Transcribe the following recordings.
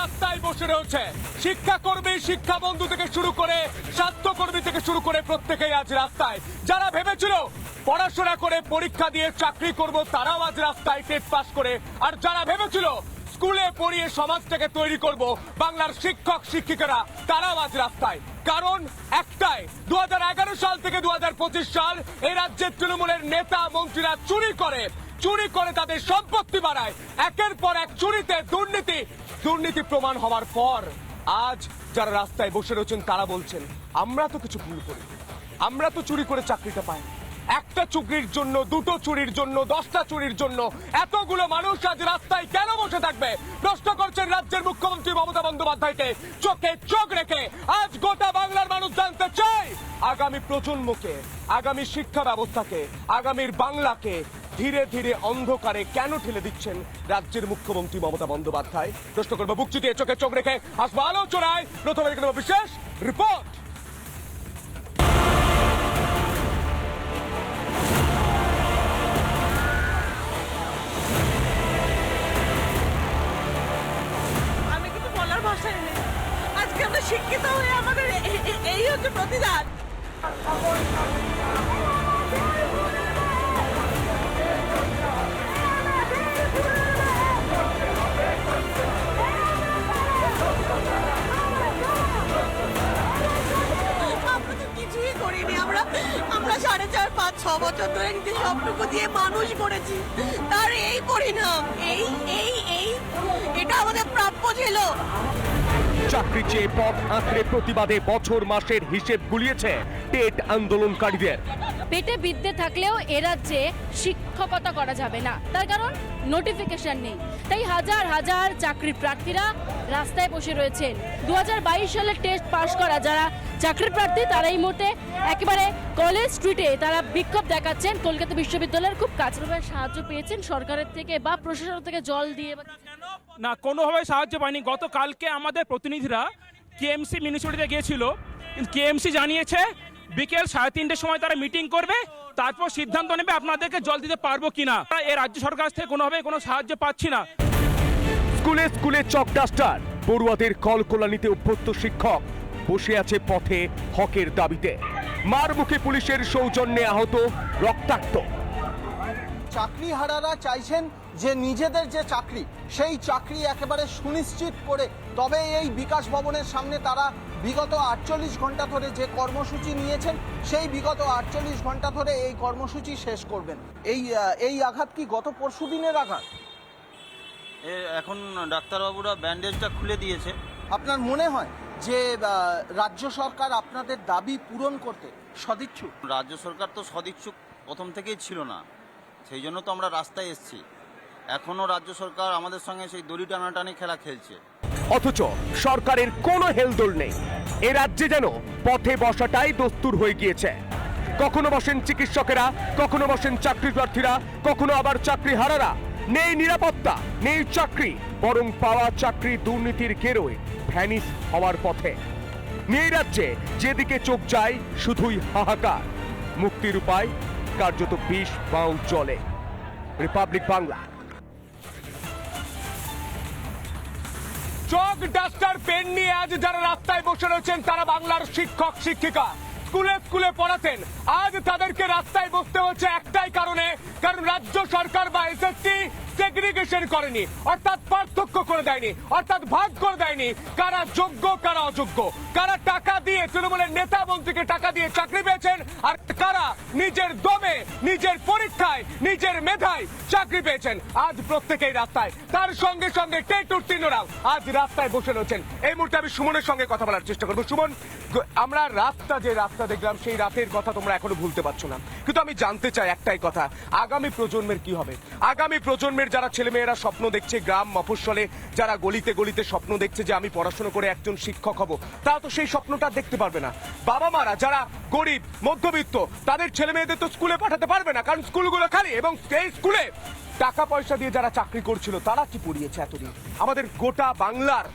রাস্তায় বসে রয়েছে। শিক্ষাকর্মী শিক্ষা বন্ধু থেকে শুরু করে স্বাস্থ্যকর্মী থেকে শুরু করে প্রত্যেকেই আজ রাস্তায়। যারা ভেবেছিল পড়াশোনা করে পরীক্ষা দিয়ে চাকরি করব, তারাও আজ রাস্তায় টেট পাস করে। আর যারা ভেবেছিল স্কুলে পড়িয়ে সমাজটাকে তৈরি করব, বাংলার শিক্ষক, শিক্ষিকারা, তারাও আজ রাস্তায়। কারণ একটাই দু হাজার এগারো সাল থেকে দু হাজার পঁচিশ সাল এই রাজ্যের তৃণমূলের নেতা, মন্ত্রীরা চুরি করে। চুরি করে তাদের সম্পত্তি বাড়ায়। একের পর এক চুরিতে দুর্নীতি দুর্নীতি প্রমাণ হওয়ার পর আজ যারা রাস্তায় বসে রয়েছেন, তারা বলছেন, আমরা তো কিছু ভুল করি। আমরা তো চুরি করে চাকরিটা পাই। একটা চুরির জন্য, দুটো চুরির জন্য, দশটা চুরির জন্য এতগুলো মানুষ আজ রাস্তায় কেন বসে থাকবে? প্রশ্ন করছেন রাজ্যের মুখ্যমন্ত্রী মমতা বন্দ্যোপাধ্যায়কে। চোখে চোখ রেখে আজ গোটা বাংলার মানুষ জানতে চাই আগামী প্রজন্মকে, আগামী শিক্ষা ব্যবস্থাকে, আগামীর বাংলাকে ধীরে ধীরে অন্ধকারে কেন ঠেলে দিচ্ছেন রাজ্যের মুখ্যমন্ত্রী মমতা বন্দ্যোপাধ্যায়? প্রশ্ন করব, বুক চিতিয়ে চোখে চোখ রেখে আসব আলোচনায় প্রথমে দেখে বিশেষ রিপোর্ট। আজকে আমরা শিক্ষিত হয়ে আমাদের এই হচ্ছে প্রতিদান। বছর ধরে নিজের সবটুকু দিয়ে মানুষ করেছি, তার এই পরিণাম, এই এই এই, এটা আমাদের প্রাপ্য ছিল। চাকরি চেয়ে পথ আঁকড়ে প্রতিবাদে বছর মাসের হিসেব গুলিয়েছে টেট আন্দোলনকারীদের। পেটে বিদ্যে থাকলেও এ রাজ্যে শিক্ষকতা করা যাবে না। তার কারণ নোটিফিকেশন নেই। তাই হাজার হাজার চাকরি প্রার্থীরা রাস্তায় বসে রয়েছেন। দু হাজার বাইশ সালে টেস্ট পাশ করা যারা চাকরির প্রার্থী তারা এই মুহূর্তে একেবারে কলেজ স্ট্রিটে তারা বিক্ষোভ দেখাচ্ছেন। কলকাতা বিশ্ববিদ্যালয়ের খুব কাছেভাবে সাহায্য পেয়েছেন সরকারের থেকে বা প্রশাসন থেকে জল দিয়ে বা না কোনোভাবে সাহায্য পায়নি। গতকালকে আমাদের প্রতিনিধিরা কেএমসি মিউনিসিপ্যালিটিতে গিয়েছিল। কিন্তু কেএমসি জানিয়েছে বিকেল সাড়ে তিনটের সময় তারা মিটিং করবে তারপর সিদ্ধান্ত নেবে আপনাদেরকে জল দিতে পারব কিনা। এ রাজ্য সরকার থেকে কোনোভাবে কোনো সাহায্য পাচ্ছি না। স্কুলে স্কুলে চক ডাস্টার পড়ুয়াদের কলকলানিতে অভ্যস্ত শিক্ষক বসে আছে পথে হকের দাবিতে। মার মুখে পুলিশের সৌজন্যে আহত রক্তাক্ত। চাকরিহারারা চাইছেন যে নিজেদের যে চাকরি সেই চাকরি একেবারে সুনিশ্চিত করে তবে এই বিকাশ ভবনের সামনে তারা বিগত আটচল্লিশ ঘণ্টা ধরে যে কর্মসূচি নিয়েছেন সেই বিগত আটচল্লিশ ঘণ্টা ধরে এই কর্মসূচি শেষ করবেন। এই এই আঘাত কি গত পরশু দিনের আঘাত? এখন ডাক্তারবাবুরা ব্যান্ডেজটা খুলে দিয়েছে। আপনার মনে হয় যে রাজ্য সরকার আপনাদের দাবি পূরণ করতে সদিচ্ছুক? রাজ্য সরকার তো সদিচ্ছুক প্রথম থেকেই ছিল না। সেই জন্য তো আমরা রাস্তায় এসেছি। এখনও রাজ্য সরকার আমাদের সঙ্গে সেই দড়ি টানাটানি খেলা খেলছে। অথচ সরকারের কোনো হেলদোল নেই। এ রাজ্যে যেন পথে বসাটাই দস্তুর হয়ে গিয়েছে। কখনো বসেন চিকিৎসকেরা, কখনো বসেন চাকরি প্রার্থীরা কখনো আবার চাকরি হারারা নেই নিরাপত্তা, নেই চাকরি, বরং পাওয়া চাকরি দুর্নীতির গেরোয় ভ্যানিস হওয়ার পথে। নেই রাজ্যে যেদিকে চোখ যায় শুধুই হাহাকার। মুক্তির উপায় কার্যত বিষ বাউ চলে Republic Bangla. Chalk duster pen নিয়ে আজ যারা রাস্তায় বসে রয়েছেন, তারা বাংলার শিক্ষক, শিক্ষিকা। স্কুলে স্কুলে পড়াতেন। আজ তাদেরকে রাস্তায় বসতে হচ্ছে একটাই কারণে, কারণ রাজ্য সরকার বা এসএসসি সেগ্রিগেশন করেনি, অর্থাৎ পার্থক্য করে দেয়নি, অর্থাৎ ভাগ করে দেয়নি। কারা যোগ্য, কারা অযোগ্য। কারা টাকা দিয়ে তৃণমূলের নেতা মন্ত্রীকে টাকা দিয়ে চাকরি পেয়েছেন, আর কারা নিজের দমে, নিজের পরীক্ষায়, নিজের মেধায় চাকরি পেয়েছেন। আজ প্রত্যেকেই রাস্তায়। তার সঙ্গে সঙ্গে টেট উত্তীর্ণরাও আজ রাস্তায় বসে রয়েছেন। এই মুহূর্তে আমি সুমনের সঙ্গে কথা বলার চেষ্টা করব। সুমন, আমরা রাতটা যে রাতটা দেখলাম, সেই রাতের কথা তোমরা এখনও ভুলতে পারছ না। কিন্তু আমি জানতে চাই একটাই কথা, আগামী প্রজন্মের কি হবে? আগামী প্রজন্মের যারা ছেলেমেয়েরা স্বপ্ন দেখছে, গ্রাম মফস্বলে যারা গলিতে গলিতে স্বপ্ন দেখছে যে আমি পড়াশোনা করে একজন শিক্ষক হব, তারা তো সেই স্বপ্নটা দেখতে পারবে না। বাবা মারা যারা গরিব, মধ্যবিত্ত, তাদের ছেলে মেয়েদের তো স্কুলে পাঠাতে পারবে না, কারণ স্কুলগুলো খালি এবং সেই স্কুলে টাকা পয়সা দিয়ে যারা চাকরি করছিল, তারা কি পড়িয়েছে এতদিন? আমাদের গোটা বাংলার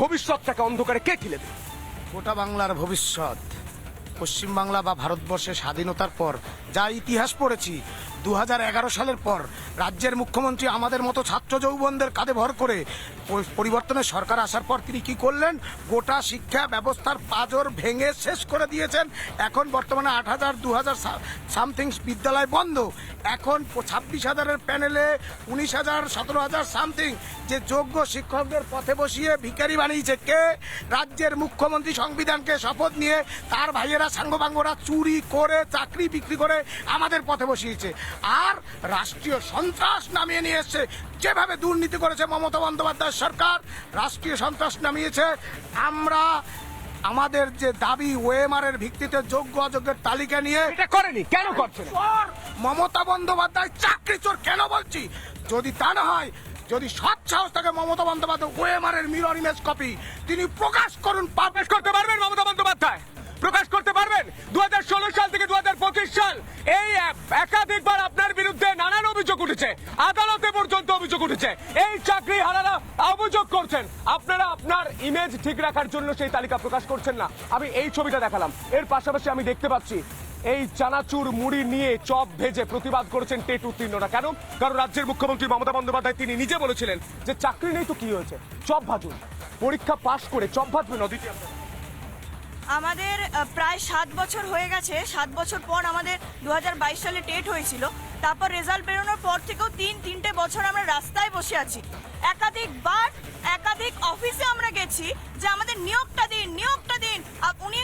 ভবিষ্যৎটাকে অন্ধকারে কে ঠেলে দেবে? গোটা বাংলার ভবিষ্যৎ, পশ্চিমবাংলা বা ভারতবর্ষের স্বাধীনতার পর যা ইতিহাস পড়েছি দু হাজার এগারো সালের পর রাজ্যের মুখ্যমন্ত্রী আমাদের মতো ছাত্র যৌবনদের কাঁধে ভর করে পরিবর্তনের সরকার আসার পর তিনি কি করলেন? গোটা শিক্ষা ব্যবস্থার পাজর ভেঙে শেষ করে দিয়েছেন। এখন বর্তমানে আট হাজার, দু হাজার সামথিং বিদ্যালয় বন্ধ। এখন ছাব্বিশ হাজারের প্যানেলে উনিশ হাজার, সতেরো হাজার সামথিং। যে যোগ্য শিক্ষকদের পথে বসিয়ে ভিখারি বানিয়েছে কে? রাজ্যের মুখ্যমন্ত্রী সংবিধানকে শপথ নিয়ে তার ভাইয়েরা সাঙ্গবাঙ্গরা চুরি করে, চাকরি বিক্রি করে আমাদের পথে বসিয়েছে। আর রাষ্ট্রীয় সন্ত্রাস নামিয়ে নিয়ে এসছে। যেভাবে দুর্নীতি করেছে মমতা বন্দ্যোপাধ্যায় সরকার রাষ্ট্রীয় সন্ত্রাস নামিয়েছে। আমরা আমাদের যে দাবি ওএমআর এর ভিত্তিতে যোগ্য অযোগ্যের তালিকা নিয়ে এটা করেনি। কেন করছে? মমতা বন্দ্যোপাধ্যায় চাকরি চোর কেন বলছি? যদি তা না হয় যদি সৎ সাহস থাকে মমতা বন্দ্যোপাধ্যায় ওএমআর এর মিরর ইমেজ কপি তিনি প্রকাশ করুন প্রকাশ করতে পারবেন মমতা বন্দ্যোপাধ্যায়? প্রকাশ করতে পারবেন? দু হাজার ষোলো সাল থেকে দু হাজার পঁচিশ সাল এই এক- একাধিকবার নানান অভিযোগ উঠেছে। আদালতে পর্যন্ত অভিযোগ উঠেছে। এই চাকরি হারারা অভিযোগ করছেন। আপনারা আপনার ইমেজ ঠিক রাখার জন্য সেই তালিকা প্রকাশ করছেন না। আমি এই ছবিটা দেখালাম। এর পাশাপাশি আমি দেখতে পাচ্ছি, এই চানাচুর মুড়ি নিয়ে চপ ভেজে প্রতিবাদ করেছেন টেট উত্তীর্ণরা। কেন? কারণ রাজ্যের মুখ্যমন্ত্রী মমতা বন্দ্যোপাধ্যায় তিনি নিজে বলেছিলেন যে চাকরি নেই তো কি হয়েছে? চপ ভাজুন। পরীক্ষা পাশ করে চপ ভাজবেন অদিতি আমাদের প্রায় সাত বছর হয়ে গেছে। সাত বছর পর আমাদের দু হাজার বাইশ সালে টেট হয়েছিল। তারপর রেজাল্ট বেরোনোর পর থেকেও তিন, তিনটে বছর আমরা রাস্তায় বসে আছি। একাধিকবার, একাধিক অফিসে আমরা গেছি যে আমাদের নিয়োগটা দিন নিয়োগটা দিন। উনি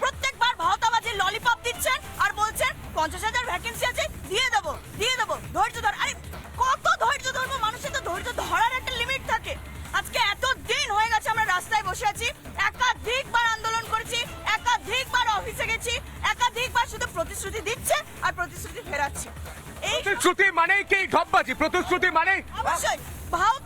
প্রত্যেকবার ভাওতাবাজি ললিপপ দিচ্ছেন আর বলছেন, পঞ্চাশ হাজার ভ্যাকেন্সি আছে, দিয়ে দেবো দিয়ে দেবো, ধৈর্য ধর। আরে, কত ধৈর্য ধরবো? মানুষের তো ধৈর্য ধরার একটা লিমিট থাকে। আজকে এত দিন হয়ে গেছে আমরা রাস্তায় বসে আছি, একাধিকবার আন্দোলন করেছি, একাধিকবার অফিসে গেছি, একাধিকবার শুধু প্রতিশ্রুতি দিচ্ছে প্রতিশ্রুতি মানেই কি ঢপবাজি প্রতিশ্রুতি মানে অবশ্যই। ভাওতাবাজির